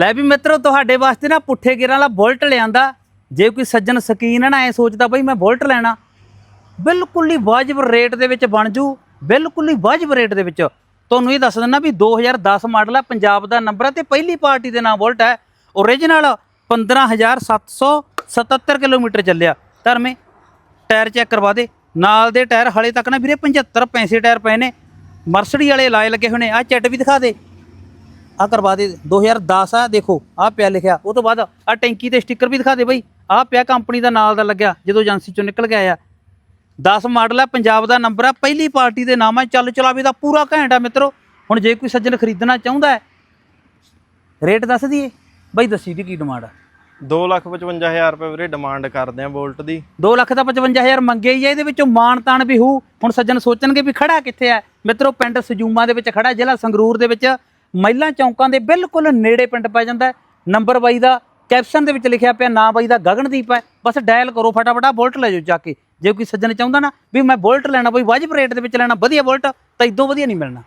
ਲੈ ਵੀ ਮਿੱਤਰੋ, ਤੁਹਾਡੇ ਵਾਸਤੇ ਨਾ ਪੁੱਠੇ ਗੇਰਾਂ ਵਾਲਾ ਬੁਲਟ ਲਿਆਂਦਾ। ਜੇ ਕੋਈ ਸੱਜਣ ਸਕੀਨ ਹੈ ਨਾ ਐ ਸੋਚਦਾ ਬਈ ਮੈਂ ਬੁਲਟ ਲੈਣਾ, ਬਿਲਕੁਲ ਹੀ ਵਾਜਬ ਰੇਟ ਦੇ ਵਿੱਚ ਬਣ ਜੂ, ਬਿਲਕੁਲ ਹੀ ਵਾਜਬ ਰੇਟ ਦੇ ਵਿੱਚ। ਤੁਹਾਨੂੰ ਇਹ ਦੱਸ ਦਿੰਦਾ ਵੀ 2010 ਮਾਡਲ ਹੈ ਪੰਜਾਬ ਦਾ ਨੰਬਰ ਹੈ ਤੇ ਪਹਿਲੀ ਪਾਰਟੀ ਦੇ ਨਾਮ ਬੁਲਟ ਹੈ ਓਰੀਜਨਲ 15777 ਕਿਲੋਮੀਟਰ ਚੱਲਿਆ। ਧਰਮੇ, ਟਾਇਰ ਚੈੱਕ ਕਰਵਾ ਦੇ। ਨਾਲ ਦੇ ਟਾਇਰ ਹਲੇ ਤੱਕ ਨਾ ਵੀਰੇ 75 ਪੈਸੇ ਟਾਇਰ ਪਏ ਨੇ। ਮਰਸਡੀ ਵਾਲੇ ਲਾਏ ਲੱਗੇ ਹੋਣੇ ਨੇ। ਆ ਚੈਟ ਵੀ ਦਿਖਾ ਦੇ। ਆ ਕਰਵਾ ਦੇ। 2010 ਆ ਦੇਖੋ ਆ ਪਿਆ ਲਿਖਿਆ। ਉਹ ਤੋਂ ਬਾਅਦ ਆ ਟੈਂਕੀ ਤੇ ਸਟicker ਵੀ ਦਿਖਾ ਦੇ ਬਈ। ਆ ਪਿਆ ਕੰਪਨੀ ਦਾ ਨਾਲ ਦਾ ਲੱਗਿਆ ਜਦੋਂ ਏਜੰਸੀ ਚੋਂ ਨਿਕਲ ਕੇ ਆਇਆ। 10 ਮਾਡਲ ਹੈ ਪੰਜਾਬ ਦਾ ਨੰਬਰ ਹੈ ਪਹਿਲੀ ਪਾਰਟੀ ਦੇ ਨਾਮ ਹੈ ਚੱਲ ਚਲਾਵੇ ਦਾ ਪੂਰਾ ਘੈਂਟ ਆ ਮਿੱਤਰੋ। ਹੁਣ ਜੇ ਕੋਈ ਸੱਜਣ ਖਰੀਦਣਾ ਚਾਹੁੰਦਾ ਹੈ ਰੇਟ ਦੱਸ ਦਈਏ। ਬਈ ਦੱਸੀ ਦੀ ਕੀ ਡਿਮਾਂਡ ਆ। 255000 ਰੁਪਏ ਵੀਰੇ ਡਿਮਾਂਡ ਕਰਦੇ ਆ ਬੋਲਟ ਦੀ। 2 ਲੱਖ ਦਾ 55000 ਮੰਗੇ ਹੀ ਆ ਇਹਦੇ ਵਿੱਚੋਂ ਮਾਣ ਤਾਣ ਵੀ ਹੋਊ। ਹੁਣ ਸੱਜਣ ਸੋਚਣਗੇ ਵੀ ਖੜਾ ਕਿੱਥੇ ਆ। ਮਿੱਤਰੋ ਪਿੰਡ ਸਜੂਮਾ ਦੇ ਵਿੱਚ ਖੜਾ ਜ਼ਿਲ੍ਹਾ ਸੰਗਰੂਰ ਦੇ ਵਿੱਚ। ਮਹਿਲਾ ਚੌਂਕਾਂ ਦੇ ਬਿਲਕੁਲ ਨੇੜੇ ਪਿੰਡ ਪੈ ਜਾਂਦਾ ਨੰਬਰ ਬਾਈ ਦਾ ਕੈਪਸ਼ਨ ਦੇ ਵਿੱਚ ਲਿਖਿਆ ਪਿਆ, ਨਾਂ ਬਾਈ ਦਾ ਗਗਨਦੀਪ ਹੈ। ਬਸ ਡਾਇਲ ਕਰੋ ਫਟਾਫਟ, ਆਹ ਬੁਲਟ ਲੈ ਜਾਓ ਜਾ ਕੇ। ਜੇ ਕੋਈ ਸੱਜਣ ਚਾਹੁੰਦਾ ਨਾ ਵੀ ਮੈਂ ਬੁਲਟ ਲੈਣਾ, ਬਈ ਵਾਜਬ ਰੇਟ ਦੇ ਵਿੱਚ ਲੈਣਾ, ਵਧੀਆ ਬੁਲਟ, ਤਾਂ ਇਦੋਂ ਵਧੀਆ ਨਹੀਂ ਮਿਲਣਾ।